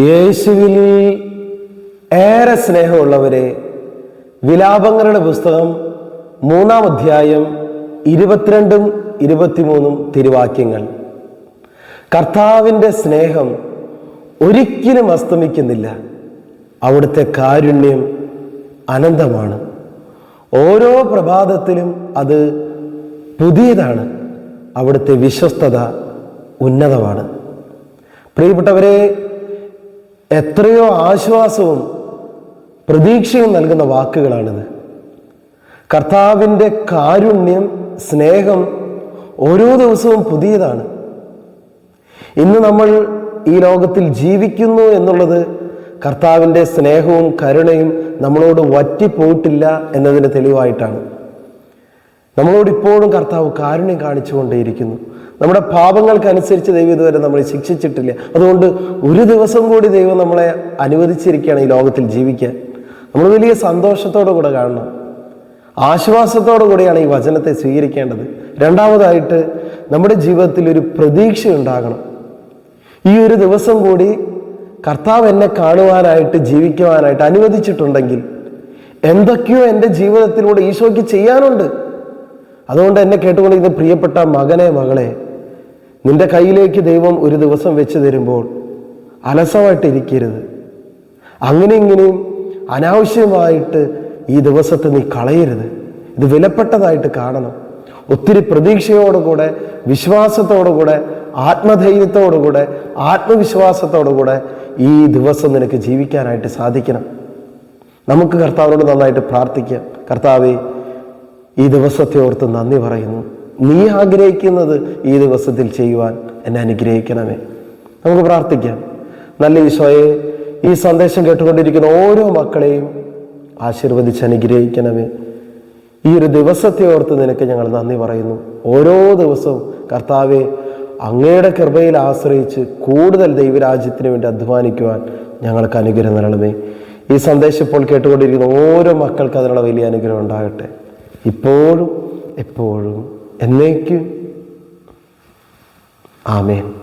യേശുവിൽ ഏറെ സ്നേഹമുള്ളവരെ വിലാപങ്ങളുടെ പുസ്തകം മൂന്നാം അധ്യായം ഇരുപത്തിരണ്ടും ഇരുപത്തിമൂന്നും തിരുവാക്യങ്ങൾ. കർത്താവിന്റെ സ്നേഹം ഒരിക്കലും അസ്തമിക്കുന്നില്ല. അവിടുത്തെ കാരുണ്യം അനന്തമാണ്. ഓരോ പ്രഭാതത്തിലും അത് പുതിയതാണ്. അവിടുത്തെ വിശ്വസ്തത ഉന്നതമാണ്. പ്രിയപ്പെട്ടവരെ എത്രയോ ആശ്വാസവും പ്രതീക്ഷയും നൽകുന്ന വാക്കുകളാണിത്. കർത്താവിന്റെ കാരുണ്യം സ്നേഹം ഓരോ ദിവസവും പുതിയതാണ്. ഇന്ന് നമ്മൾ ഈ ലോകത്തിൽ ജീവിക്കുന്നു എന്നുള്ളത് കർത്താവിന്റെ സ്നേഹവും കരുണയും നമ്മളോട് വറ്റിപ്പോയിട്ടില്ല എന്നതിന്റെ തെളിവായിട്ടാണ്. നമ്മളോട് ഇപ്പോഴും കർത്താവ് കാരുണ്യം കാണിച്ചുകൊണ്ടേയിരിക്കുന്നു. നമ്മുടെ പാപങ്ങൾക്കനുസരിച്ച് ദൈവം ഇതുവരെ നമ്മളെ ശിക്ഷിച്ചിട്ടില്ല. അതുകൊണ്ട് ഒരു ദിവസം കൂടി ദൈവം നമ്മളെ അനുവദിച്ചിരിക്കുകയാണ് ഈ ലോകത്തിൽ ജീവിക്കാൻ. നമ്മൾ വലിയ സന്തോഷത്തോടു കൂടെ കാണണം. ആശ്വാസത്തോടു കൂടിയാണ് ഈ വചനത്തെ സ്വീകരിക്കേണ്ടത്. രണ്ടാമതായിട്ട് നമ്മുടെ ജീവിതത്തിൽ ഒരു പ്രതീക്ഷ ഉണ്ടാകണം. ഈ ഒരു ദിവസം കൂടി കർത്താവ് എന്നെ കാണുവാനായിട്ട് ജീവിക്കുവാനായിട്ട് അനുവദിച്ചിട്ടുണ്ടെങ്കിൽ എന്തൊക്കെയോ എന്റെ ജീവിതത്തിലൂടെ ഈശോയ്ക്ക് ചെയ്യാനുണ്ട്. അതുകൊണ്ട് എന്നെ കേട്ടുകൊണ്ടിരിക്കുന്ന പ്രിയപ്പെട്ട മകനെ മകളെ നിന്റെ കയ്യിലേക്ക് ദൈവം ഒരു ദിവസം വെച്ച് തരുമ്പോൾ അലസമായിട്ടിരിക്കരുത്. അങ്ങനെ ഇങ്ങനെയും അനാവശ്യമായിട്ട് ഈ ദിവസത്തെ നീ കളയരുത്. ഇത് വിലപ്പെട്ടതായിട്ട് കാണണം. ഒത്തിരി പ്രതീക്ഷയോടുകൂടെ വിശ്വാസത്തോടുകൂടെ ആത്മധൈര്യത്തോടുകൂടെ ആത്മവിശ്വാസത്തോടുകൂടെ ഈ ദിവസം നിനക്ക് ജീവിക്കാനായിട്ട് സാധിക്കണം. നമുക്ക് കർത്താവിനോട് നന്നായിട്ട് പ്രാർത്ഥിക്കാം. കർത്താവെ ഈ ദിവസത്തെ ഓർത്ത് നന്ദി പറയുന്നു. നീ ആഗ്രഹിക്കുന്നത് ഈ ദിവസത്തിൽ ചെയ്യുവാൻ എന്നെ അനുഗ്രഹിക്കണമേ. നമുക്ക് പ്രാർത്ഥിക്കാം. നല്ല ഈശോയെ ഈ സന്ദേശം കേട്ടുകൊണ്ടിരിക്കുന്ന ഓരോ മക്കളെയും ആശീർവദിച്ച് അനുഗ്രഹിക്കണമേ. ഈ ഒരു ദിവസത്തെ ഓർത്ത് നിനക്ക് ഞങ്ങൾ നന്ദി പറയുന്നു. ഓരോ ദിവസവും കർത്താവെ അങ്ങയുടെ കൃപയിൽ ആശ്രയിച്ച് കൂടുതൽ ദൈവരാജ്യത്തിന് വേണ്ടി അധ്വാനിക്കുവാൻ ഞങ്ങൾക്ക് അനുഗ്രഹം നൽകണമേ. ഈ സന്ദേശം ഇപ്പോൾ കേട്ടുകൊണ്ടിരിക്കുന്ന ഓരോ മക്കൾക്ക് അതിനുള്ള വലിയ അനുഗ്രഹം ഉണ്ടാകട്ടെ. ഇപ്പോഴും എപ്പോഴും. എന്നേക്കും. ആമേൻ.